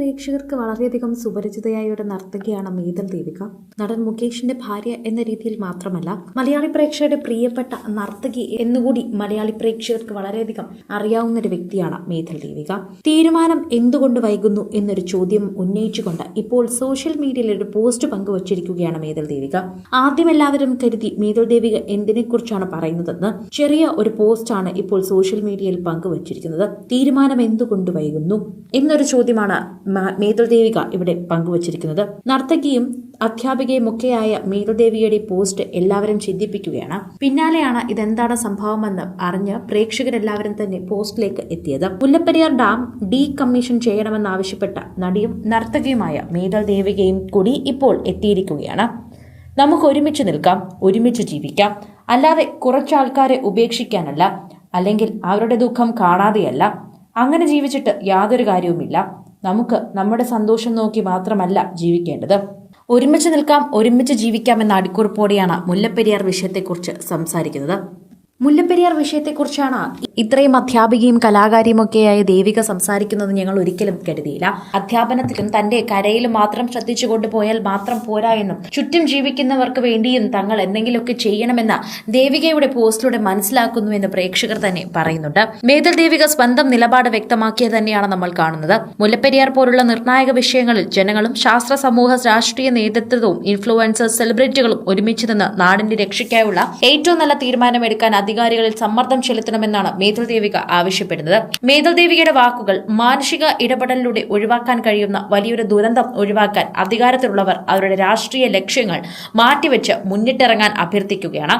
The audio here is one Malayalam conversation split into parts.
പ്രേക്ഷകർക്ക് വളരെയധികം സുപരിചിതയായ ഒരു നർത്തകിയാണ് മീതൽ ദേവിക. നടൻ മുകേഷിന്റെ ഭാര്യ എന്ന രീതിയിൽ മാത്രമല്ല മലയാളി പ്രേക്ഷകരുടെ പ്രിയപ്പെട്ട നർത്തകി എന്നുകൂടി മലയാളി പ്രേക്ഷകർക്ക് വളരെയധികം അറിയാവുന്ന ഒരു വ്യക്തിയാണ് മീതൽ ദേവിക. തീരുമാനം എന്തുകൊണ്ട് വൈകുന്നു എന്നൊരു ചോദ്യം ഉന്നയിച്ചുകൊണ്ട് ഇപ്പോൾ സോഷ്യൽ മീഡിയയിൽ ഒരു പോസ്റ്റ് പങ്കുവച്ചിരിക്കുകയാണ് മീതൽ ദേവിക. ആദ്യം എല്ലാവരും കരുതി മീതൽ ദേവിക എന്തിനെക്കുറിച്ചാണ് പറയുന്നതെന്ന് ചെറിയ ഒരു പോസ്റ്റാണ് ഇപ്പോൾ സോഷ്യൽ മീഡിയയിൽ പങ്കുവച്ചിരിക്കുന്നത്. തീരുമാനം എന്തുകൊണ്ട് വൈകുന്നു എന്നൊരു ചോദ്യമാണ് മ- മേതൽ ദേവിക ഇവിടെ പങ്കുവച്ചിരിക്കുന്നത്. നർത്തകിയും അധ്യാപികയും ഒക്കെയായ മേതൃദേവിയുടെ പോസ്റ്റ് എല്ലാവരും ചിന്തിപ്പിക്കുകയാണ്. പിന്നാലെയാണ് ഇതെന്താണ് സംഭവമെന്ന് അറിഞ്ഞ് പ്രേക്ഷകരെല്ലാവരും തന്നെ പോസ്റ്റിലേക്ക് എത്തിയത്. മുല്ലപ്പെരിയാർ ഡാം ഡീ കമ്മീഷൻ ചെയ്യണമെന്നാവശ്യപ്പെട്ട നടിയും നർത്തകിയുമായ മേതൃദേവികയും കൂടി ഇപ്പോൾ എത്തിയിരിക്കുകയാണ്. നമുക്ക് ഒരുമിച്ച് നിൽക്കാം ഒരുമിച്ച് ജീവിക്കാം. അല്ലാതെ കുറച്ചാൾക്കാരെ ഉപേക്ഷിക്കാനല്ല അല്ലെങ്കിൽ അവരുടെ ദുഃഖം കാണാതെയല്ല. അങ്ങനെ ജീവിച്ചിട്ട് യാതൊരു കാര്യവുമില്ല. നമുക്ക് നമ്മുടെ സന്തോഷം നോക്കി മാത്രമല്ല ജീവിക്കേണ്ടത്. ഒരുമിച്ച് നിൽക്കാം ഒരുമിച്ച് ജീവിക്കാം എന്ന അടിക്കുറിപ്പോടെയാണ് മുല്ലപ്പെരിയാർ വിഷയത്തെക്കുറിച്ച് സംസാരിക്കുന്നത്. മുല്ലപ്പെരിയാർ വിഷയത്തെക്കുറിച്ചാണ് ഇത്രയും അധ്യാപികയും കലാകാരിയും ഒക്കെയായ ദേവിക സംസാരിക്കുന്നത് ഞങ്ങൾ ഒരിക്കലും കരുതിയില്ല. അധ്യാപനത്തിലും തന്റെ കരയിലും മാത്രം ശ്രദ്ധിച്ചു കൊണ്ടുപോയാൽ മാത്രം പോരാ എന്നും ചുറ്റും ജീവിക്കുന്നവർക്ക് വേണ്ടിയും തങ്ങൾ എന്തെങ്കിലുമൊക്കെ ചെയ്യണമെന്ന ദേവികയുടെ പോസ്റ്റിലൂടെ മനസ്സിലാക്കുന്നു എന്ന് പ്രേക്ഷകർ തന്നെ പറയുന്നുണ്ട്. മേതൽ ദേവിക സ്വന്തം നിലപാട് വ്യക്തമാക്കിയത് തന്നെയാണ് നമ്മൾ കാണുന്നത്. മുല്ലപ്പെരിയാർ പോലുള്ള നിർണായക വിഷയങ്ങളിൽ ജനങ്ങളും ശാസ്ത്ര സമൂഹ രാഷ്ട്രീയ നേതൃത്വവും ഇൻഫ്ലുവൻസേഴ്സ് സെലിബ്രിറ്റികളും ഒരുമിച്ച് നിന്ന് നാടിന്റെ രക്ഷയ്ക്കായുള്ള ഏറ്റവും നല്ല തീരുമാനമെടുക്കാൻ അധികാരികളിൽ സമ്മർദ്ദം ചെലുത്തണമെന്നാണ് മേതൽ ദേവിക ആവശ്യപ്പെടുന്നത്. മേതൽ ദേവികയുടെ വാക്കുകൾ മാനുഷിക ഇടപെടലിലൂടെ ഒഴിവാക്കാൻ കഴിയുന്ന വലിയൊരു ദുരന്തം ഒഴിവാക്കാൻ അധികാരത്തിലുള്ളവർ അവരുടെ രാഷ്ട്രീയ ലക്ഷ്യങ്ങൾ മാറ്റിവെച്ച് മുന്നിട്ടിറങ്ങാൻ അഭ്യർത്ഥിക്കുകയാണ്.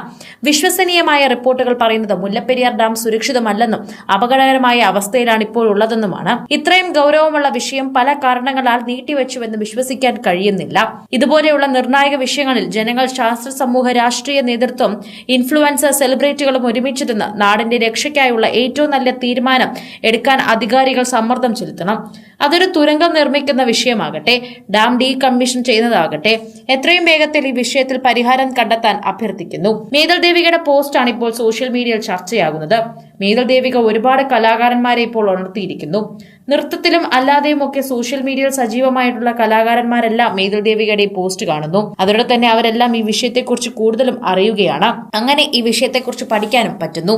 വിശ്വസനീയമായ റിപ്പോർട്ടുകൾ പറയുന്നത് മുല്ലപ്പെരിയാർ ഡാം സുരക്ഷിതമല്ലെന്നും അപകടകരമായ അവസ്ഥയിലാണ് ഇപ്പോൾ ഉള്ളതെന്നുമാണ്. ഇത്രയും ഗൗരവമുള്ള വിഷയം പല കാരണങ്ങളാൽ നീട്ടിവെച്ചുവെന്ന് വിശ്വസിക്കാൻ കഴിയുന്നില്ല. ഇതുപോലെയുള്ള നിർണായക വിഷയങ്ങളിൽ ജനങ്ങൾ ശാസ്ത്ര സമൂഹ രാഷ്ട്രീയ നേതൃത്വം ഇൻഫ്ലുവൻസർ സെലിബ്രിറ്റികളും ഒരുമിച്ച് നിന്ന് നാടിന്റെ രക്ഷയ്ക്കായുള്ള ഏറ്റവും നല്ല തീരുമാനം എടുക്കാൻ അധികാരികൾ സമ്മർദ്ദം ചെലുത്തണം. അതൊരു തുരങ്കം നിർമ്മിക്കുന്ന വിഷയമാകട്ടെ ഡാം ഡീ കമ്മീഷൻ ചെയ്യുന്നതാകട്ടെ എത്രയും വേഗത്തിൽ ഈ വിഷയത്തിൽ പരിഹാരം കണ്ടെത്താൻ അഭ്യർത്ഥിക്കുന്നു. മേതൽ ദേവികയുടെ പോസ്റ്റാണ് ഇപ്പോൾ സോഷ്യൽ മീഡിയയിൽ ചർച്ചയാകുന്നത്. മേതൽ ദേവിക ഒരുപാട് കലാകാരന്മാരെ ഇപ്പോൾ ഉണർത്തിയിരിക്കുന്നു. നൃത്തത്തിലും അല്ലാതെയും ഒക്കെ സോഷ്യൽ മീഡിയയിൽ സജീവമായിട്ടുള്ള കലാകാരന്മാരെല്ലാം മീതൽ ദേവികയുടെ പോസ്റ്റ് കാണുന്നു. അതോടെ തന്നെ അവരെല്ലാം ഈ വിഷയത്തെക്കുറിച്ച് കൂടുതലും അറിയുകയാണ്. അങ്ങനെ ഈ വിഷയത്തെക്കുറിച്ച് പഠിക്കാനും പറ്റുന്നു.